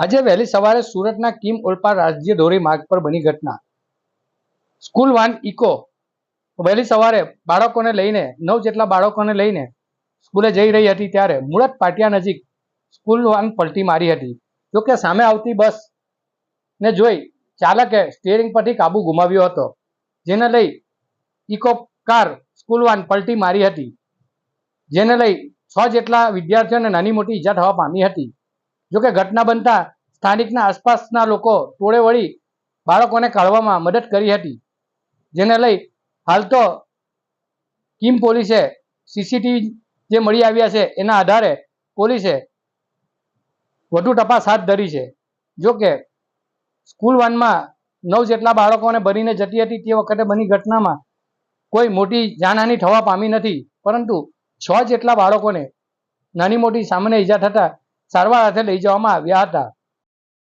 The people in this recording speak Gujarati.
આજે વહેલી સવારે સુરતના કિમ ઓલપાડ રાજ્ય ધોરી માર્ગ પર બની ઘટના. સ્કૂલ વાન ઇકો વહેલી સવારે બાળકોને લઈને, નવ જેટલા બાળકોને લઈને સ્કૂલે જઈ રહી હતી ત્યારે મુળત પાટિયા નજીક સ્કૂલ વાન પલટી મારી હતી. જોકે સામે આવતી બસ ને જોઈ ચાલકે સ્ટીયરિંગ પરથી કાબુ ગુમાવ્યો હતો, જેને લઈ ઇકો કાર સ્કૂલ વાન પલટી મારી હતી, જેને લઈ છ જેટલા વિદ્યાર્થીઓને નાની મોટી ઈજા થવા પામી હતી. જોકે ઘટના બનતા સ્થાનિકના આસપાસના લોકો ટોળે વળી બાળકોને કાઢવામાં મદદ કરી હતી. જેને લઈ હાલ તો કિમ પોલીસે સીસીટીવી જે મળી આવ્યા છે એના આધારે પોલીસે વધુ તપાસ હાથ ધરી છે. જોકે સ્કૂલ વાનમાં નવ જેટલા બાળકોને ભરીને જતી હતી તે વખતે બની ઘટનામાં કોઈ મોટી જાનહાની થવા પામી નથી. પરંતુ છ જેટલા બાળકોને નાની મોટી સામાન્ય ઈજા થતા સારવાર અર્થે લઈ જવામાં આવ્યા હતા.